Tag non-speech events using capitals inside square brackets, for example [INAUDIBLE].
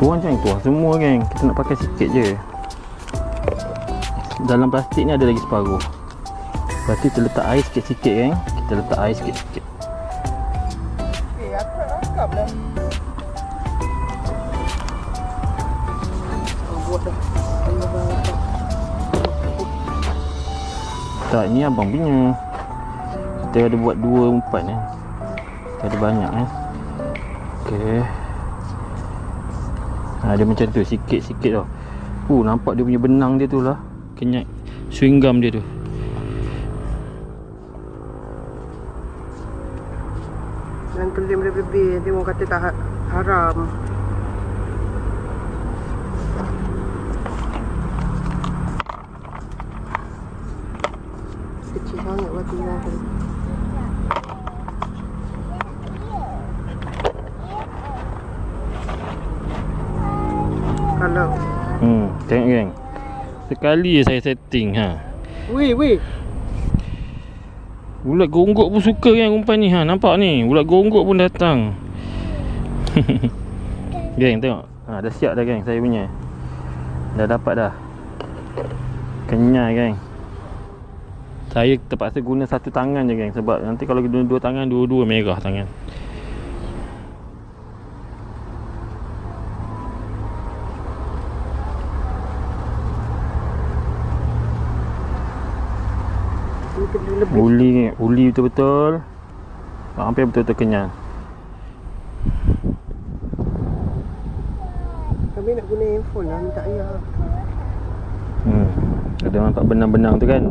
Tuan macam tu lah. Semua geng Kita nak pakai sikit je. Dalam plastik ni ada lagi separuh. Lepas tu kita letak air sikit-sikit geng Kita letak air sikit-sikit. Eh, aku nak rangkap. Tak ni abang punya. Kita ada buat dua umpan eh. Kita ada banyak eh. Okay ha, Dia macam tu sikit-sikit tau Uh nampak dia punya benang dia tu lah Kenyat Swing gum dia tu Jangan kelim lebih-lebih. Nanti orang kata tak ha- haram. Kecil sangat batu orang Kalau Hmm Tengok geng Sekali je saya setting ha. Weh, weh. Ulat gonggok pun suka kan umpan ni ha. Nampak ni? Ulat gonggok pun datang. [LAUGHS] Geng tengok. Ha, Dah siap dah geng saya punya. Dah dapat dah. Kenyal geng. Saya terpaksa guna satu tangan je geng Sebab nanti kalau guna dua tangan Dua-dua merah tangan lebih. Uli ni Uli betul-betul Hampir betul-betul kenyal Kami nak guna handphone lah. Minta ayah. Hmm Ada nampak benang-benang tu kan